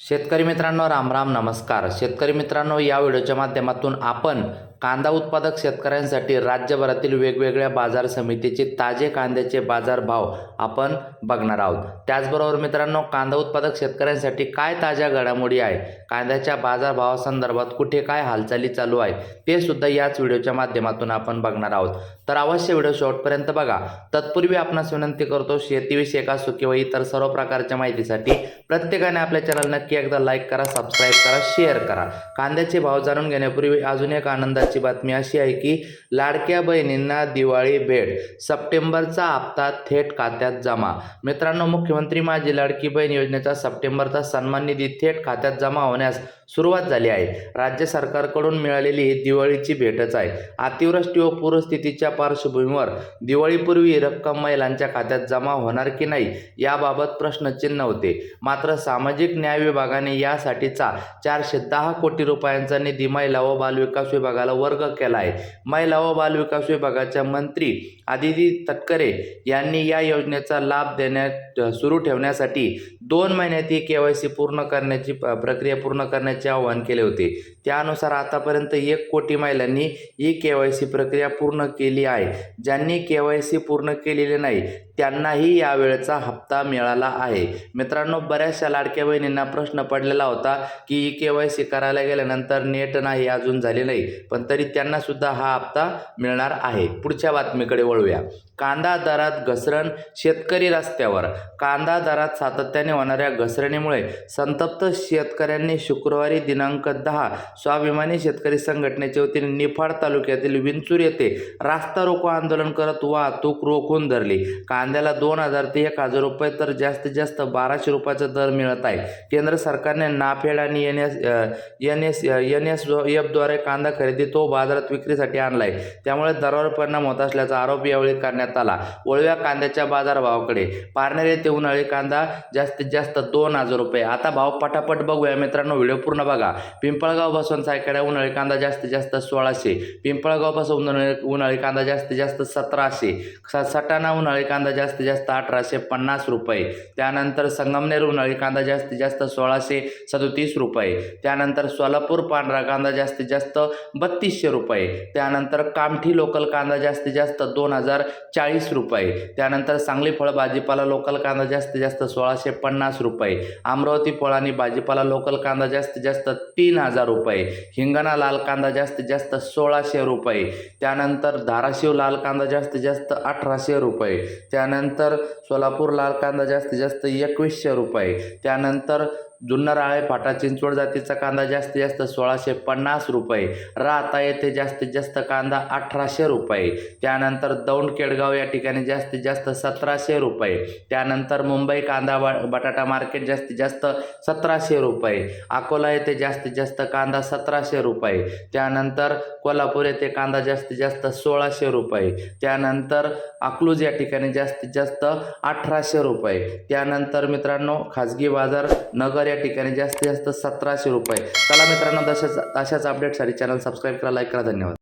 शेतकरी मित्रांनो राम राम नमस्कार. शेतकरी मित्रांनो या व्हिडिओच्या माध्यमातून आपण कांदा उत्पादक शेतकऱ्यांसाठी राज्यभरातील वेगवेगळ्या बाजार समितीचे ताजे कांद्याचे बाजार भाव आपण बघणार आहोत. त्याचबरोबर मित्रांनो कांदा उत्पादक शेतकऱ्यांसाठी काय ताज्या घडामोडी आहे? कांद्याच्या बाजार भावासंदर्भात कुठे काय हालचाली चालू आहे? ते सुद्धा याच व्हिडिओच्या माध्यमातून आपण बघणार आहोत. तर अवश्य व्हिडिओ शेवटपर्यंत बघा. तत्पूर्वी आपणास विनंती करतो शेतीविषयक असो किंवा इतर सर्व प्रकारच्या माहितीसाठी प्रत्येकाने आपल्या चॅनल नक्की एकदा लाईक करा सबस्क्राईब करा शेअर करा. कांद्याचे भाव जाणून घेण्यापूर्वी अजून एक आनंद महत्त्वाची बातमी अशी आहे की लाडक्या बहिणींना दिवाळी भेट. सप्टेंबरचा हप्ता थेट खात्यात जमा. मित्रांनो मुख्यमंत्री माझी लाडकी बहीण योजनेचा सप्टेंबरचा सन्मान निधी थेट खात्यात जमा होण्यास सुरुवात झाली आहे. राज्य सरकारकडून मिळालेली ही दिवाळीची भेटच आहे. अतिवृष्टी व पूरस्थितीच्या पार्श्वभूमीवर दिवाळीपूर्वी ही रक्कम महिलांच्या खात्यात जमा होणार की नाही याबाबत प्रश्नचिन्ह होते. मात्र सामाजिक न्याय विभागाने यासाठीचा चारशे दहा कोटी रुपयांचा निधी महिला व बालविकास विभागाला वर्ग केला आहे महिला व बालविकास विभागाच्या मंत्री आदिती तटकरे यांनी या योजनेचा लाभ देण्यात सुरू ठेवण्यासाठी दोन महिन्यात ही के वाय सी पूर्ण करण्याची प्रक्रिया पूर्ण करण्याचे आवाहन केले होते. त्यानुसार आतापर्यंत एक कोटी महिलांनी ही के वाय सी प्रक्रिया पूर्ण केली आहे. ज्यांनी के वाय सी पूर्ण केलेली नाही त्यांनाही यावेळेचा हप्ता मिळाला आहे. मित्रांनो बऱ्याचशा लाडक्या बहिणींना प्रश्न पडलेला होता की ई के वाय सी करायला गेल्यानंतर नेट नाही अजून झाले नाही. पण तरी त्यांनासुद्धा हा हप्ता मिळणार आहे. पुढच्या बातमीकडे वळूया. कांदा दरात घसरण शेतकरी रस्त्यावर. कांदा दरात सातत्याने होणाऱ्या घसरणीमुळे संतप्त शेतकऱ्यांनी शुक्रवारी दिनांक दहा स्वाभिमानी शेतकरी संघटनेच्या वतीने निफाड तालुक्यातील विंचूर येथे रास्ता रोको आंदोलन करत वाहतूक रोखून धरली. कांद्याला दोन हजार ते एक हजार रुपये तर जास्तीत जास्त बाराशे रुपयाचा दर मिळत आहे. केंद्र सरकारने नाफेड आणि N S N S N S एफद्वारे कांदा खरेदी तो बाजारात विक्रीसाठी आणलाय. त्यामुळे दरावर परिणाम होत असल्याचा आरोप यावेळी करण्यात आला. वळव्या कांद्याच्या बाजारभावाकडे पारनेर येथे उन्हाळी कांदा जास्तीत जास्त दोन हजार रुपये. आता भाव पटापट बघूया मित्रांनो व्हिडिओ पूर्ण बघा. पिंपळगावपासून उन्हाळी कांदा जास्तीत जास्त सोळाशे. पिंपळगावपासून उन्हाळी उन्हाळी कांदा जास्तीत जास्त सतराशे. स- सटाणा उन्हाळी कांदा जास्तीत जास्त अठराशे पन्नास रुपये. त्यानंतर संगमनेर उन्हाळी कांदा जास्तीत जास्त सोळाशे सदोतीस रुपये. त्यानंतर सोलापूर पांढरा कांदा जास्तीत जास्त बत्तीस बत्तीसशे रुपये. त्यानंतर कामठी लोकल कांदा जास्तीत जास्त दोन हजार चाळीस रुपये. त्यानंतर सांगली फळ भाजीपाला लोकल कांदा जास्तीत जास्त सोळाशे पन्नास रुपये. अमरावती फळ आणि भाजीपाला लोकल कांदा जास्तीत जास्त तीन हजार रुपये. हिंगणा लाल कांदा जास्तीत जास्त सोळाशे रुपये. त्यानंतर धाराशिव लाल कांदा जास्तीत जास्त अठराशे रुपये. त्यानंतर सोलापूर लाल कांदा जास्तीत जास्त एकवीसशे रुपये. त्यानंतर जुन्नर आळे फाटा चिंचवड जातीचा कांदा जास्तीत जास्त सोळाशे पन्नास रुपये. राहता येथे जास्तीत जास्त कांदा अठराशे रुपये. त्यानंतर दौंड केडगाव या ठिकाणी जास्तीत जास्त सतराशे रुपये. त्यानंतर मुंबई कांदा बटाटा मार्केट जास्तीत जास्त सतराशे रुपये. अकोला येथे जास्तीत जास्त कांदा सतराशे रुपये. त्यानंतर कोल्हापूर येथे कांदा जास्तीत जास्त सोळाशे रुपये. त्यानंतर अकलूज या ठिकाणी जास्तीत जास्त अठराशे रुपये. त्यानंतर मित्रांनो खाजगी बाजार नगर या ठिकाणी जास्तीत जास्त सतराशे रुपये. चला मित्रांनो तशाच अशाच अपडेटसाठी चॅनल सबस्क्राईब करा लाईक करा. धन्यवाद.